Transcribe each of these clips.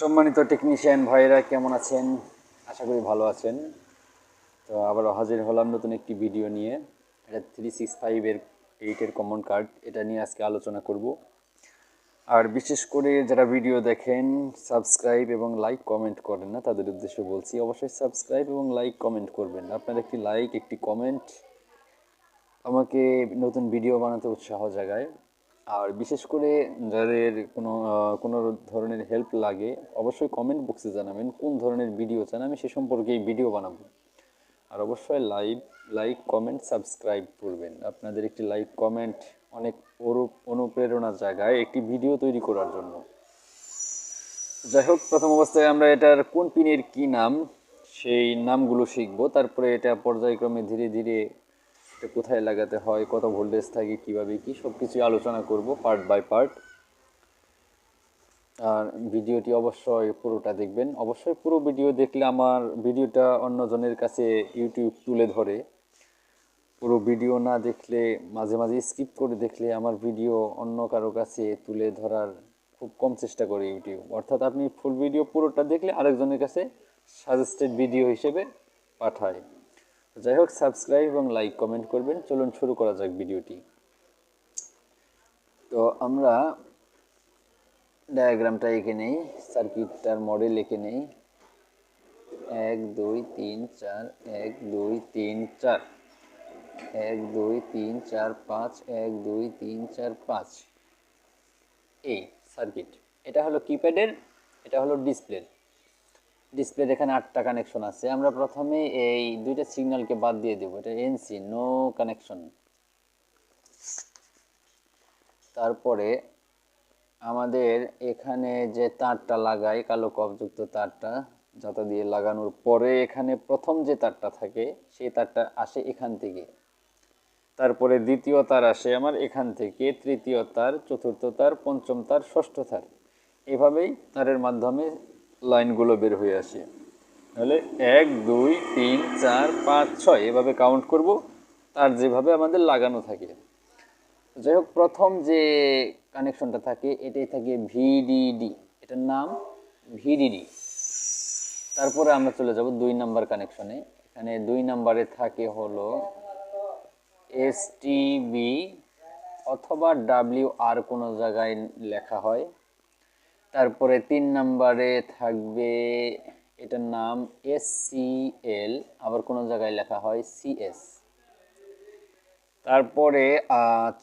সম্মানিত টেকনিশিয়ান ভাইরা কেমন আছেন? আশা করি ভালো আছেন। তো আবার হাজির হলাম নতুন একটি ভিডিও নিয়ে। এটা থ্রি সিক্স ফাইভের এইটের কমন কার্ড এটা নিয়ে আজকে আলোচনা করব। আর বিশেষ করে যারা ভিডিও দেখেন সাবস্ক্রাইব এবং লাইক কমেন্ট করেন না, তাদের উদ্দেশ্যে বলছি, অবশ্যই সাবস্ক্রাইব এবং লাইক কমেন্ট করবেন। আপনার একটি লাইক একটি কমেন্ট আমাকে নতুন ভিডিও বানাতে উৎসাহ জাগায়। আর বিশেষ করে যাদের কোনো কোনো ধরনের হেল্প লাগে, অবশ্যই কমেন্ট বক্সে জানাবেন কোন ধরনের ভিডিও চান, আমি সে সম্পর্কে এই ভিডিও বানাবো। আর অবশ্যই লাইভ লাইক কমেন্ট সাবস্ক্রাইব করবেন। আপনাদের একটি লাইক কমেন্ট অনেক অনু- অনুপ্রেরণা জায়গায় একটি ভিডিও তৈরি করার জন্য। যাই হোক প্রথম অবস্থায় আমরা এটার কোন পিনের কি নাম, সেই নামগুলো শিখব। তারপরে এটা পর্যায়ক্রমে ধীরে ধীরে কোথায় লাগাতে হয়, কত ভোল্টেজ থাকে, কীভাবে কি সব কিছু আলোচনা করব পার্ট বাই পার্ট আর ভিডিওটি অবশ্যই পুরোটা দেখবেন। অবশ্যই পুরো ভিডিও দেখলে আমার ভিডিওটা অন্যজনের কাছে ইউটিউব তুলে ধরে। পুরো ভিডিও না দেখলে, মাঝে মাঝে স্কিপ করে দেখলে আমার ভিডিও অন্য কারও কাছে তুলে ধরার খুব কম চেষ্টা করে ইউটিউব অর্থাৎ আপনি ফুল ভিডিও পুরোটা দেখলে আরেকজনের কাছে সাজেস্টেড ভিডিও হিসেবে পাঠায়। যাই হোক সাবস্ক্রাইব এবং লাইক কমেন্ট করবেন। চলুন শুরু করা যাক ভিডিওটি। তো আমরা ডায়াগ্রামটা এঁকে নেই সার্কিটটার মডেল এঁকে নেই। এক, দুই, তিন, চার, এক, দুই, তিন, চার। এক, দুই, তিন, চার, পাঁচ, এক, দুই, তিন, চার, পাঁচ। এই সার্কিট এটা হলো কিপ্যাডের এটা হলো ডিসপ্লের ডিসপ্লের এখানে আটটা কানেকশন আছে। আমরা প্রথমে এই দুইটা সিগন্যালকে বাদ দিয়ে দেবো। এটা এনসি নো কানেকশন তারপরে আমাদের এখানে যে তারটা লাগাই, কালো কপযুক্ত তারটা, যাতা দিয়ে লাগানোর পরে এখানে প্রথম যে তারটা থাকে, সেই তারটা আসে এখান থেকে। তারপরে দ্বিতীয় তার আসে আমার এখান থেকে, তৃতীয় তার, চতুর্থ তার, পঞ্চম তার, ষষ্ঠ তার। এভাবেই তারের মাধ্যমে লাইনগুলো বের হয়ে আসে। তাহলে এক, দুই, তিন, চার, পাঁচ, ছয়, এভাবে কাউন্ট করব। তার যেভাবে আমাদের লাগানো থাকে। যাই হোক, প্রথম যে কানেকশনটা থাকে, এটাই থাকে ভিডিডি এটার নাম ভিডিডি তারপরে আমরা চলে যাব দুই নাম্বার কানেকশনে এখানে দুই নাম্বারে থাকে হলো এসটিবি অথবা ডাব্লিউ আর কোনো জায়গায় লেখা হয়। তারপরে তিন নাম্বারে থাকবে, এটার নাম এস সি এল আবার কোনো জায়গায় লেখা হয় সিএস তারপরে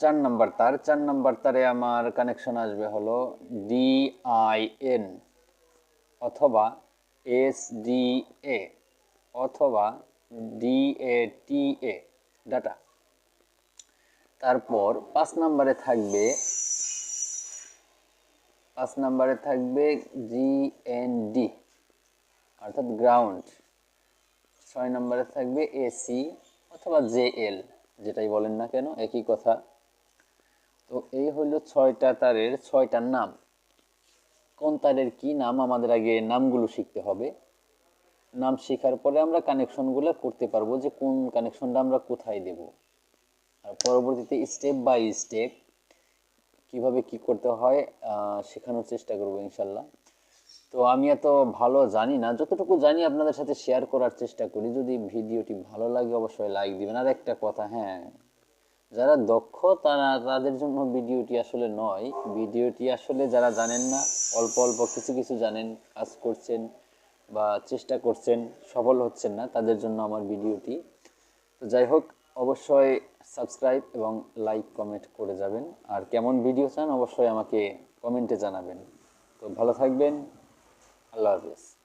চার নাম্বার তার, চার নাম্বার তারে আমার কানেকশন আসবে হলো ডিআইএন অথবা এসডিএ অথবা ডিএটিএ ডাটা তারপর পাঁচ নাম্বারে থাকবে পাঁচ নাম্বারে থাকবে জিএনডি অর্থাৎ গ্রাউন্ড ছয় নম্বরে থাকবে এসি অথবা জেএল যেটাই বলেন না কেন, একই কথা। তো এই হলো ছয়টা তারের ছয়টা নাম। কোন তারের কি নাম? আমাদের আগে নামগুলো শিখতে হবে। নাম শেখার পরে আমরা কানেকশনগুলো করতে পারব যে কোন কানেকশনটা আমরা কোথায় দেব। আর পরবর্তীতে স্টেপ বাই স্টেপ কীভাবে কি করতে হয় শেখানোর চেষ্টা করব ইনশাল্লাহ। তো আমি এত ভালো জানি না, যতটুকু জানি আপনাদের সাথে শেয়ার করার চেষ্টা করি। যদি ভিডিওটি ভালো লাগে অবশ্যই লাইক দিবেন। আর একটা কথা হ্যাঁ যারা দক্ষ তারা তাদের জন্য ভিডিওটি আসলে নয়। ভিডিওটি আসলে যারা জানেন না, অল্প অল্প কিছু কিছু জানেন, কাজ করছেন বা চেষ্টা করছেন, সফল হচ্ছেন না, তাদের জন্য আমার ভিডিওটি। তো যাই হোক, অবশ্যই সাবস্ক্রাইব এবং লাইক, কমেন্ট করে যাবেন। আর কেমন ভিডিও চান অবশ্যই আমাকে কমেন্টে জানাবেন। তো ভালো থাকবেন। আল্লাহ হাফিজ।